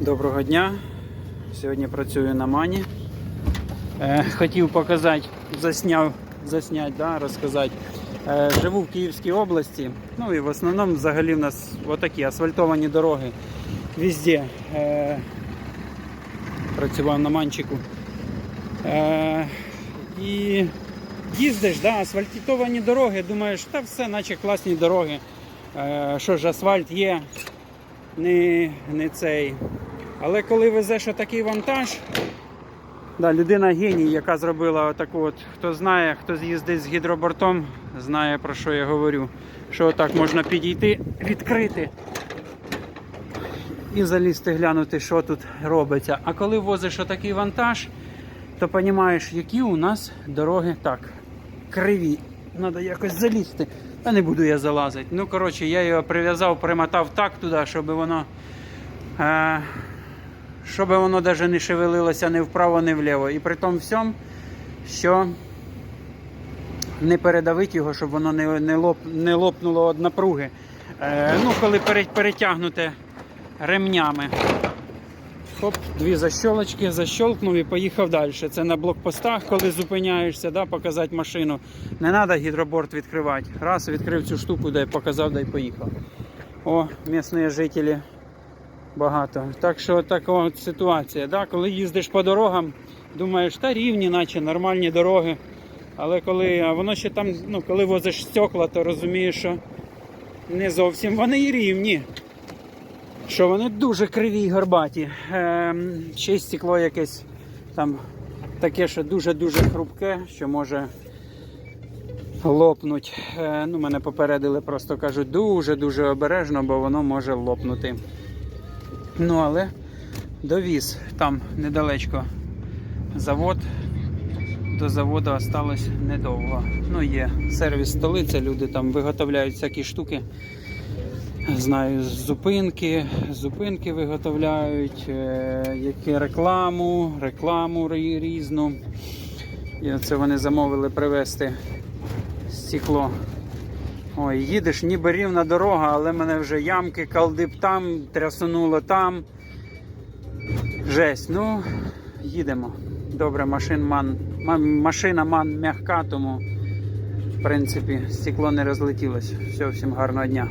Доброго дня. Сьогодні працюю на мані. Е, хотів показати, засняв, заснять, да, розказати. Е, живу в Київській області. Ну і в основному взагалі в нас отакі асфальтовані дороги. Везде. Е, працював на манчику. Е, і їздиш, да, асфальтовані дороги, думаєш, та все, наче класні дороги. Е, що ж, асфальт є, не, не цей. Але коли везеш такий вантаж, да, людина геній, яка зробила таку от, хто знає, хто з'їздить з гідробортом, знає про що я говорю. Що отак можна підійти, відкрити і залізти глянути, що тут робиться. А коли возиш отакий вантаж, то розумієш, які у нас дороги так, криві. Треба якось залізти. Та не буду я залазити. Ну, коротше, я його прив'язав, примотав так туди, щоб воно. Е, щоб воно навіть не шевелилося ні вправо, ні вліво. І при тому всьому, що не передавити його, щоб воно не, не, лоп, не лопнуло від напруги. Е, ну, коли перетягнуте ремнями. Хоп, дві защолочки, защолкнув і поїхав далі. Це на блокпостах, коли зупиняєшся, да, показати машину. Не треба гідроборт відкривати. Раз, відкрив цю штуку, дай показав, дай поїхав. О, місцеві жителі багато. Так що така от ситуація. Да? Коли їздиш по дорогам, думаєш, та рівні, наче нормальні дороги. Але коли а воно ще там, ну, коли возиш стекла, то розумієш, що не зовсім вони і рівні. Що вони дуже криві і горбаті. Ем, ще й стекло якесь там таке, що дуже-дуже хрупке, що може лопнуть. Е, ну, мене попередили, просто кажуть, дуже-дуже обережно, бо воно може лопнути. Ну, але довіз там недалечко завод. До заводу осталось недовго. Ну, є сервіс столиця, люди там виготовляють всякі штуки. Знаю, зупинки, зупинки виготовляють, е, які рекламу, рекламу різну. І оце вони замовили привезти стекло. Ой, їдеш, ніби рівна дорога, але мене вже ямки, калдип там, трясунуло там. Жесть. Ну, їдемо. Добре, машин ман, ма- машина ман м'яка, тому в принципі стекло не розлетілося. Все, всім гарного дня.